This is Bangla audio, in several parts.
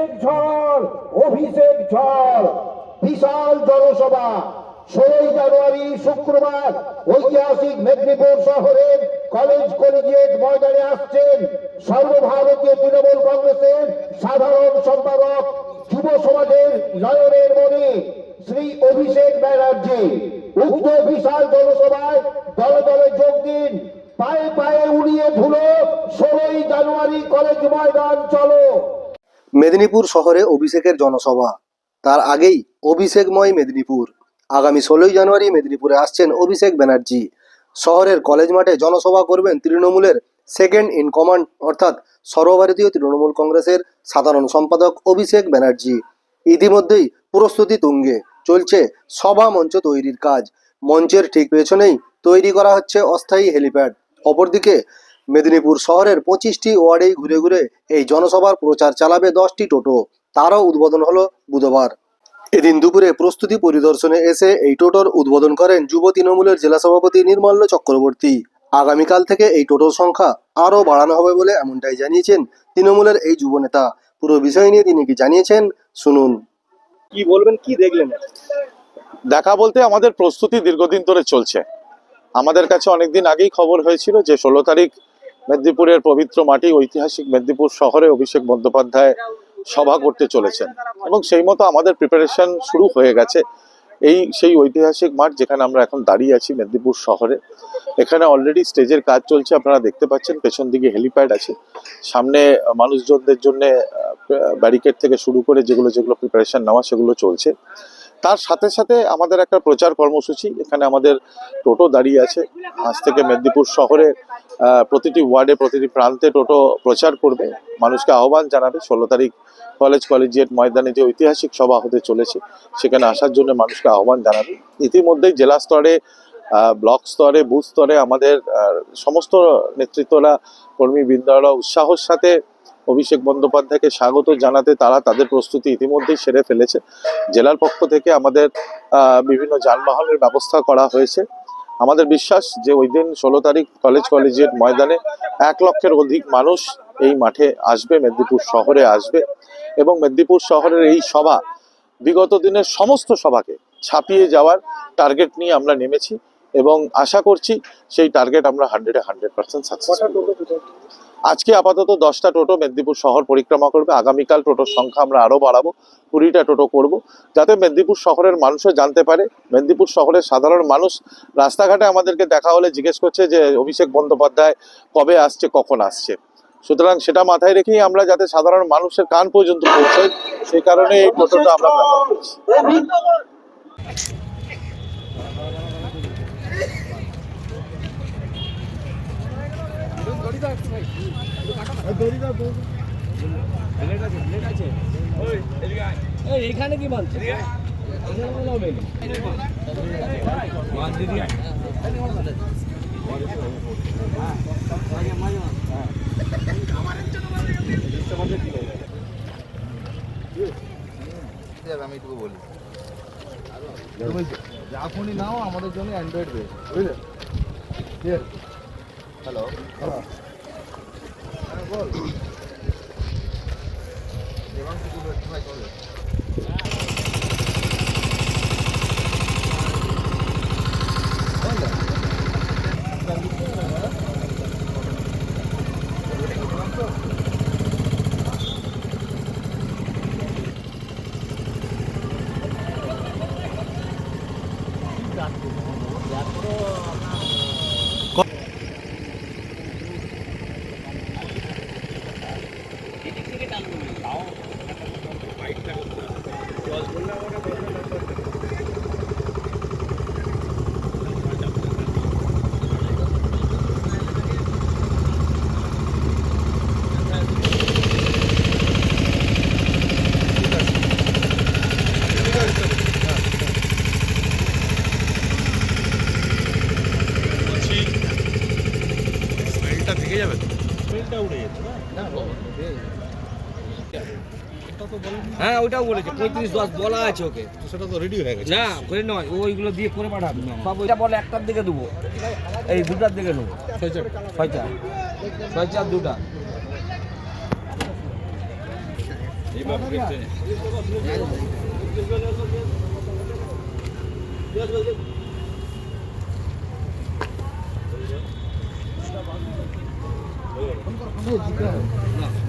অভিষেক ঝড় অভিষেক ঝড়। বিশাল জনসভা, ষোলোই জানুয়ারি শুক্রবার, ঐতিহাসিক মেদিনীপুর শহরের কলেজ কলেজিয়েট ময়দানে আসছেন সর্বভারতীয় তৃণমূল কংগ্রেসের সাধারণ সম্পাদক যুব সমাজের নয়নের মনে শ্রী অভিষেক ব্যানার্জি। উক্ত বিশাল জনসভায় দলে দলে যোগ দিন, পায়ে পায়ে উড়িয়ে ধুলো, ষোলোই জানুয়ারি কলেজ ময়দান চলো। মেদিনীপুর শহরে অভিষেকের জনসভা। তার আগেই অভিষেকময় মেদিনীপুর। আগামী ষোলোই জানুয়ারি মেদিনীপুরে আসছেন অভিষেক ব্যানার্জি। শহরের কলেজ মাঠে জনসভা করবেন তৃণমূলের সেকেন্ড ইন কমান্ড অর্থাৎ সর্বভারতীয় তৃণমূল কংগ্রেসের সাধারণ সম্পাদক অভিষেক ব্যানার্জি। ইতিমধ্যেই প্রস্তুতি তুঙ্গে। চলছে সভা মঞ্চ তৈরির কাজ। মঞ্চের ঠিক পেছনেই তৈরি করা হচ্ছে অস্থায়ী হেলিপ্যাড। অপরদিকে মেদিনীপুর শহরের পঁচিশটি ওয়ার্ডেই ঘুরে ঘুরে এই জনসভার প্রচার চালাবে দশটি টোটো। তারও উদ্বোধন হলো বুধবার। এদিন দুপুরে প্রস্তুতি পরিদর্শনে এসে এই টোটোর উদ্বোধন করেন যুব তৃণমূলের জেলা সভাপতি নির্মল্য চক্রবর্তী। আগামীকাল থেকে এই টোটোর সংখ্যা আরও বাড়ানো হবে বলে এমনটাই জানিয়েছেন তৃণমূলের এই যুব নেতা। পুরো বিষয় নিয়ে তিনি কি জানিয়েছেন শুনুন। কি বলবেন কি দেখলেন? দেখা বলতে আমাদের প্রস্তুতি দীর্ঘদিন ধরে চলছে। আমাদের কাছে অনেকদিন আগেই খবর হয়েছিল যে ষোলো তারিখ মেদিনীপুরের পবিত্র মাটি ঐতিহাসিক মেদিনীপুর শহরে অভিষেক বন্দ্যোপাধ্যায় সভা করতে চলেছেন। এবং সেই মতো আমাদের প্রিপারেশন শুরু হয়ে গেছে। এই সেই ঐতিহাসিক মাঠ যেখানে আমরা এখন দাঁড়িয়ে আছি মেদিনীপুর শহরে। এখানে অলরেডি স্টেজের কাজ চলছে, আপনারা দেখতে পাচ্ছেন, পেছন দিকে হেলিপ্যাড আছে। সামনে মানুষজনদের জন্য ব্যারিকেড থেকে শুরু করে যেগুলো যেগুলো প্রিপারেশন নেওয়া, সেগুলো চলছে। তার সাথে সাথে আমাদের একটা প্রচার কর্মসূচি, এখানে আমাদের টোটো দাঁড়িয়ে আছে। আজ থেকে মেদিনীপুর শহরে প্রতিটি ওয়ার্ডে, প্রতিটি প্রান্তে টোটো প্রচার করবে। মানুষকে আহ্বান জানাবে, ষোলো তারিখ কলেজ কলেজিয়েট ময়দানে যে ঐতিহাসিক সভা হতে চলেছে, সেখানে আসার জন্য মানুষকে আহ্বান জানাবে। ইতিমধ্যেই জেলা স্তরে ব্লক স্তরে, বুথ স্তরে আমাদের সমস্ত নেতৃত্বরা কর্মী কর্মীবৃন্দরা উৎসাহর সাথে অভিষেক বন্দ্যোপাধ্যায়কে স্বাগত জানাতে তারা তাদের প্রস্তুতি ইতিমধ্যেই সেরে ফেলেছে। জেলার পক্ষ থেকে আমাদের বিভিন্ন যানবাহনের ব্যবস্থা করা হয়েছে। আমাদের বিশ্বাস যে ওই দিন ষোলো তারিখ কলেজ কলেজিয়েট ময়দানে এক লক্ষের অধিক মানুষ এই মাঠে আসবে, মেদিনীপুর শহরে আসবে এবং মেদিনীপুর শহরের এই সভা বিগত দিনের সমস্ত সভাকে ছাপিয়ে যাওয়ার টার্গেট নিয়ে আমরা নেমেছি। এবং আশা করছি সেই টার্গেট আমরা হান্ড্রেডে হান্ড্রেড পার্সেন্ট সাকসেস আজকে আপাতত দশটা টোটো মেদিনীপুর শহর পরিক্রমা করবে আগামীকাল টোটোর সংখ্যা আমরা আরও বাড়াবো কুড়িটা টোটো করব যাতে মেদিনীপুর শহরের মানুষও জানতে পারে মেদিনীপুর শহরের সাধারণ মানুষ। রাস্তাঘাটে আমাদেরকে দেখা হলে জিজ্ঞেস করছে যে অভিষেক বন্দ্যোপাধ্যায় কবে আসছে কখন আসছে? সুতরাং সেটা মাথায় রেখেই আমরা যাতে সাধারণ মানুষের কান পর্যন্ত পৌঁছাই সেই কারণে এই টোটোটা আমরা ব্যবহার করছি। এখানে কি মানছে? আমি একটু বলি যখনই নাও আমাদের জন্য অ্যান্ড্রয়েড বেস বুঝলে? হ্যালো হ্যাঁ বল দেবাংশু কি করছে ভাই থেকে যাবে তো উড়ে যেত না হ্যাঁ ওইটাও বলেছে। পঁয়ত্রিশ দশ বলা আছে ওকে। সেটা তো রেডি হয়ে গেছে। না করে নয়। ও ওইগুলো দিয়ে করে পাঠাবে। সব ওইটা বলে একটার দিকে দেবো। এই দুটার দিকে নেব। ছয় চার ছয় চার দুটা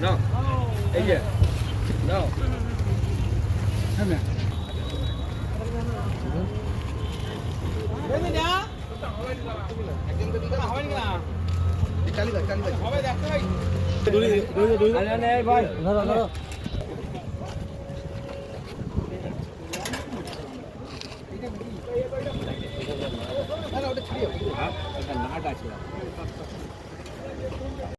নাও এই যে নাও আরে নে ভাই ধরো ধরো নাট আছে